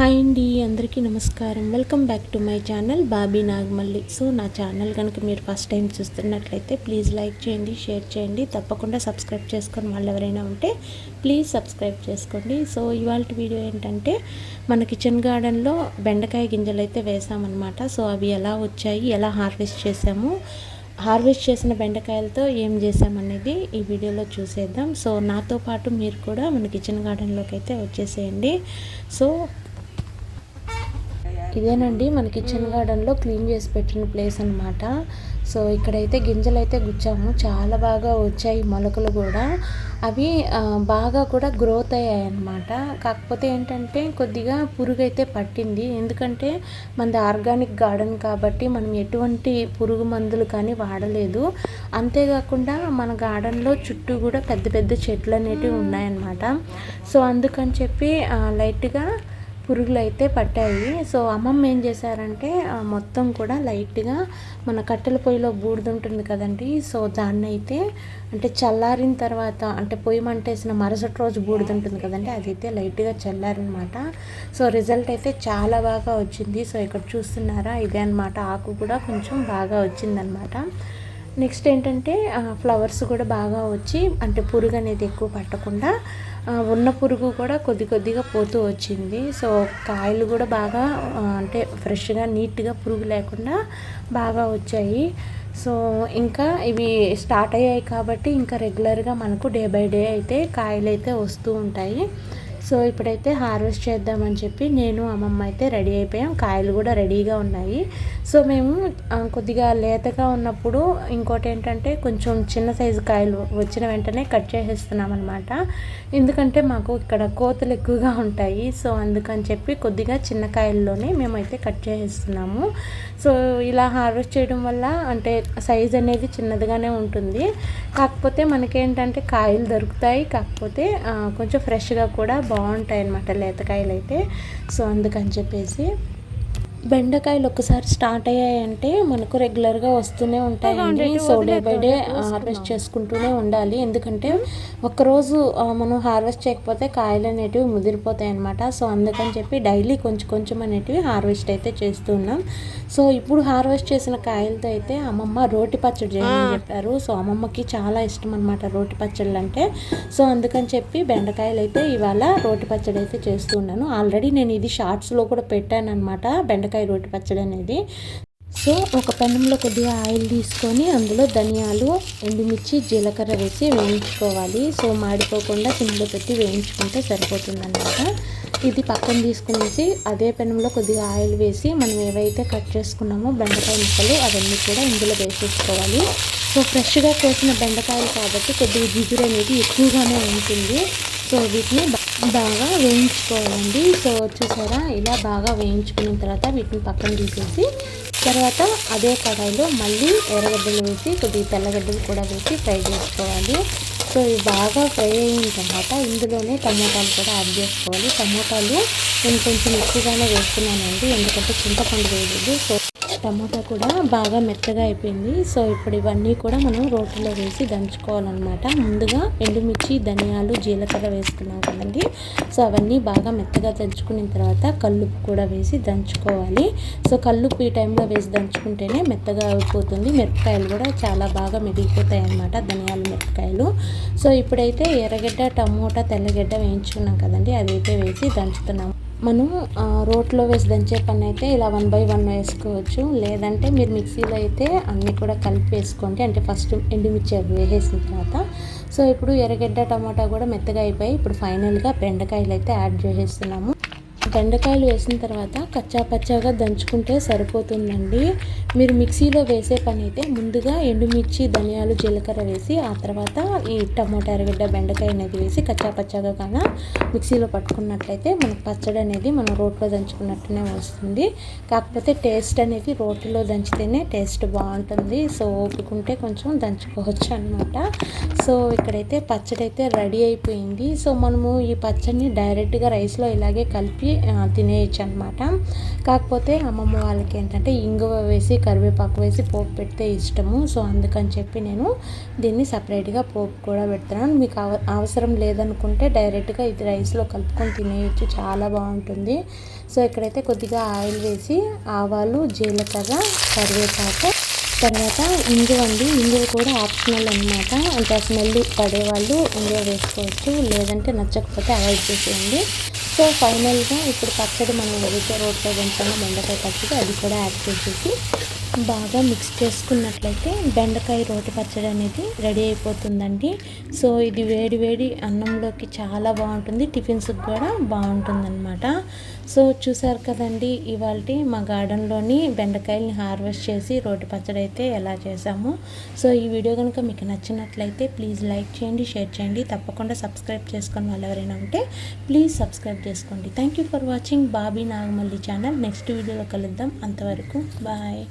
Hi అండి అందరికీ నమస్కారం. Welcome back to my channel Bobby Nagamalli. So నా ఛానల్ కనుక మీరు ఫస్ట్ టైం చూస్తున్నట్లయితే ప్లీజ్ లైక్ చేయండి షేర్ చేయండి. తప్పకుండా సబ్స్క్రైబ్ చేసుకొని వాళ్ళు ఎవరైనా ఉంటే ప్లీజ్ సబ్స్క్రైబ్ చేసుకోండి. సో ఇవాళ వీడియో ఏంటంటే మన కిచెన్ గార్డెన్లో బెండకాయ గింజలు అయితే వేసామన్నమాట. సో అవి ఎలా వచ్చాయి ఎలా హార్వెస్ట్ చేసాము హార్వెస్ట్ చేసిన బెండకాయలతో ఏం చేసామనేది ఈ వీడియోలో చూసేద్దాం. సో నాతో పాటు మీరు కూడా మన కిచెన్ గార్డెన్లోకి అయితే వచ్చేసేయండి. సో ఇదేనండి మన కిచెన్ గార్డెన్లో క్లీన్ చేసి పెట్టిన ప్లేస్ అనమాట సో ఇక్కడైతే గింజలు అయితే గుచ్చాము. చాలా బాగా వచ్చాయి మొలకలు కూడా. అవి బాగా కూడా గ్రోత్ అయ్యాయి అన్నమాట కాకపోతే ఏంటంటే కొద్దిగా పురుగు అయితే పట్టింది. ఎందుకంటే మనది ఆర్గానిక్ గార్డెన్ కాబట్టి మనం ఎటువంటి పురుగు మందులు కానీ వాడలేదు. అంతేకాకుండా మన గార్డెన్లో చుట్టూ కూడా పెద్ద పెద్ద చెట్లు అనేటివి ఉన్నాయన్నమాట. సో అందుకని చెప్పి లైట్గా పురుగులు అయితే పట్టాయి. సో అమ్మమ్మ ఏం చేశారంటే మొత్తం కూడా లైట్గా మన కట్టెల పొయ్యిలో బూడిద ఉంటుంది కదండి సో దాన్ని అయితే అంటే చల్లారిన తర్వాత అంటే పొయ్యి మంటేసిన మరుసటి రోజు బూడిద ఉంటుంది కదండి అదైతే లైట్గా చల్లారనమాట. సో రిజల్ట్ అయితే చాలా బాగా వచ్చింది. సో ఇక్కడ చూస్తున్నారా ఇదే అనమాట ఆకు కూడా కొంచెం బాగా వచ్చిందనమాట. నెక్స్ట్ ఏంటంటే ఫ్లవర్స్ కూడా బాగా వచ్చి అంటే పురుగు అనేది ఎక్కువ పట్టకుండా ఉన్న పురుగు కూడా కొద్ది కొద్దిగా పోతూ వచ్చింది. సో కాయలు కూడా బాగా అంటే ఫ్రెష్గా నీట్గా పురుగు లేకుండా బాగా వచ్చాయి. సో ఇంకా ఇవి స్టార్ట్ అయ్యాయి కాబట్టి ఇంకా రెగ్యులర్గా మనకు డే బై డే అయితే కాయలు అయితే వస్తూ ఉంటాయి. సో ఇప్పుడైతే హార్వెస్ట్ చేద్దామని చెప్పి నేను అమ్మమ్మ అయితే రెడీ అయిపోయాం. కాయలు కూడా రెడీగా ఉన్నాయి. సో మేము కొద్దిగా లేతగా ఉన్నప్పుడు ఇంకోటి ఏంటంటే కొంచెం చిన్న సైజు కాయలు వచ్చిన వెంటనే కట్ చేసేస్తున్నాం అనమాట ఎందుకంటే మాకు ఇక్కడ కోతలు ఎక్కువగా ఉంటాయి. సో అందుకని చెప్పి కొద్దిగా చిన్న కాయల్లోనే మేమైతే కట్ చేసేస్తున్నాము. సో ఇలా హార్వెస్ట్ చేయడం వల్ల అంటే సైజ్ అనేది చిన్నదిగానే ఉంటుంది. కాకపోతే మనకేంటంటే కాయలు దొరుకుతాయి. కాకపోతే కొంచెం ఫ్రెష్గా కూడా బాగుంటాయి అన్నమాట లేతకాయలు అయితే సో అందుకని చెప్పేసి బెండకాయలు ఒకసారి స్టార్ట్ అయ్యాయంటే మనకు రెగ్యులర్గా వస్తూనే ఉంటాయండి so day by day harvest చేసుకుంటూనే ఉండాలి. ఎందుకంటే ఒక్కరోజు ఆ, మనం హార్వెస్ట్ చేయకపోతే కాయలు అనేటివి ముదిరిపోతాయి అనమాట సో అందుకని చెప్పి డైలీ కొంచెం కొంచెం అనేటివి హార్వెస్ట్ అయితే చేస్తూ ఉన్నాం. సో ఇప్పుడు హార్వెస్ట్ చేసిన కాయలతో అయితే అమ్మమ్మ రోటి పచ్చడి చేయమని చెప్పారు. సో అమ్మమ్మకి చాలా ఇష్టం అనమాట రోటి పచ్చళ్ళు అంటే. సో అందుకని చెప్పి బెండకాయలు అయితే ఇవాళ రోటి పచ్చడి అయితే చేస్తున్నాను ఆల్రెడీ నేను ఇది షార్ట్స్లో కూడా పెట్టాను అనమాట బెండకాయ రోటి పచ్చడి అనేది. సో ఒక పెనంలో కొద్దిగా ఆయిల్ తీసుకొని అందులో ధనియాలు ఎండుమిర్చి జీలకర్ర వేసి వేయించుకోవాలి. సో మాడిపోకుండా సిమ్లో పెట్టి వేయించుకుంటే సరిపోతుంది ఇది పక్కన తీసుకునేసి అదే పెనంలో కొద్దిగా ఆయిల్ వేసి మనం ఏవైతే కట్ చేసుకున్నామో బెండకాయ ముక్కలు అవన్నీ కూడా ఇందులో వేసేసుకోవాలి. సో ఫ్రెష్గా కోసిన బెండకాయలు కాబట్టి కొద్దిగా జిగురు అనేది ఎక్కువగానే ఉంటుంది. సో వీటిని బాగా వేయించుకోవాలండి. సో చూసారా? ఇలా బాగా వేయించుకున్న తర్వాత వీటిని పక్కన తీసేసి తర్వాత అదే కడాయిలో మళ్ళీ ఎర్రగడ్డలు వేసి కొద్దిగా తెల్లగడ్డలు కూడా వేసి ఫ్రై చేసుకోవాలి. సో ఇవి బాగా ఫ్రై అయిన తర్వాత ఇందులోనే టమోటాలు కూడా యాడ్ చేసుకోవాలి. టమోటాలు నేను కొంచెం ఎక్కువగానే వేస్తున్నానండి. ఎందుకంటే చింతపండు వేయలేదు. సో టమాటా కూడా బాగా మెత్తగా అయిపోయింది. సో ఇప్పుడు ఇవన్నీ కూడా మనం రోటీలో వేసి దంచుకోవాలన్నమాట. ముందుగా ఎండుమిర్చి ధనియాలు జీలకర్ర వేసుకున్నాం కదండి. సో అవన్నీ బాగా మెత్తగా దంచుకున్న తర్వాత కల్లుపు కూడా వేసి దంచుకోవాలి. సో కల్లుపు ఈ టైంలో వేసి దంచుకుంటేనే మెత్తగా అయిపోతుంది. మిరపకాయలు కూడా చాలా బాగా మెరిగిపోతాయి అన్నమాట ధనియాలు మిరపకాయలు. సో ఇప్పుడైతే ఎర్రగడ్డ టమోటా తెల్లగడ్డ వేయించుకున్నాం కదండి. అదైతే వేసి దంచుతున్నాము మనం రోట్లో వేసి దంచే పని అయితే ఇలా వన్ బై వన్ వేసుకోవచ్చు. లేదంటే మీరు మిక్సీలో అయితే అన్నీ కూడా కలిపి వేసుకోండి. అంటే ఫస్ట్ ఎండుమిర్చి అవి వేసేసిన తర్వాత. సో ఇప్పుడు ఎర్రగడ్డ టమాటా కూడా మెత్తగా అయిపోయి ఇప్పుడు ఫైనల్గా బెండకాయలు అయితే యాడ్ చేసేస్తున్నాము. బెండకాయలు వేసిన తర్వాత కచ్చా పచ్చాగా దంచుకుంటే సరిపోతుందండి. మీరు మిక్సీలో వేసే పని అయితే ముందుగా ఎండుమిర్చి ధనియాలు జీలకర్ర వేసి ఆ తర్వాత ఈ టమోటా ఎర్రగడ్డ బెండకాయ అనేది వేసి కచ్చా పచ్చాగా కన్నా మిక్సీలో పట్టుకున్నట్లయితే మనకు పచ్చడి అనేది మనం రోట్లో దంచుకున్నట్టునే వస్తుంది. కాకపోతే టేస్ట్ అనేది రోట్లో దంచితేనే టేస్ట్ బాగుంటుంది. సో ఓపుకుంటే కొంచెం దంచుకోవచ్చు అనమాట సో ఇక్కడైతే పచ్చడి అయితే రెడీ అయిపోయింది. సో మనము ఈ పచ్చడిని డైరెక్ట్గా రైస్లో ఇలాగే కలిపి తినేయచ్చు అనమాట కాకపోతే అమ్మమ్మ వాళ్ళకి ఏంటంటే ఇంగువ వేసి కరివేపాకు వేసి పోపు పెడితే ఇష్టము. సో అందుకని చెప్పి నేను దీన్ని సపరేట్గా పోపు కూడా పెడుతున్నాను. మీకు అవసరం లేదనుకుంటే డైరెక్ట్గా ఇది రైస్లో కలుపుకొని తినేయచ్చు. చాలా బాగుంటుంది. సో ఇక్కడైతే కొద్దిగా ఆయిల్ వేసి ఆవాలు జీలకర్ర కరివేపాకు తర్వాత ఇంగువ అండి. ఇంగువ కూడా ఆప్షనల్ అనమాట అంటే స్మెల్ పడేవాళ్ళు ఇంగువ వేసుకోవచ్చు. లేదంటే నచ్చకపోతే అవాయిడ్ చేసేయండి. సో ఫైనల్గా ఇప్పుడు పచ్చడి మనం ఏదైతే రోడ్లో పెంచామో బెండకాయ పచ్చడి అది కూడా యాడ్ చేసేసి బాగా మిక్స్ చేసుకున్నట్లయితే బెండకాయ రోటి పచ్చడి అనేది రెడీ అయిపోతుందండి. సో ఇది వేడి వేడి అన్నంలోకి చాలా బాగుంటుంది టిఫిన్స్కి కూడా బాగుంటుందన్నమాట. సో చూసారు కదండి ఇవాళ మా గార్డెన్లోని బెండకాయలని హార్వెస్ట్ చేసి రోటి పచ్చడి అయితే ఎలా చేసాము. సో ఈ వీడియో కనుక మీకు నచ్చినట్లయితే ప్లీజ్ లైక్ చేయండి షేర్ చేయండి. తప్పకుండా సబ్స్క్రైబ్ చేసుకొని వాళ్ళు ఎవరైనా ఉంటే ప్లీజ్ సబ్స్క్రైబ్ సబ్స్క్రైబ్ చేసుకోండి. Thank you for watching Bobby Nagamalli channel next వీడియోలో కలుద్దాం. అంతవరకు బాయ్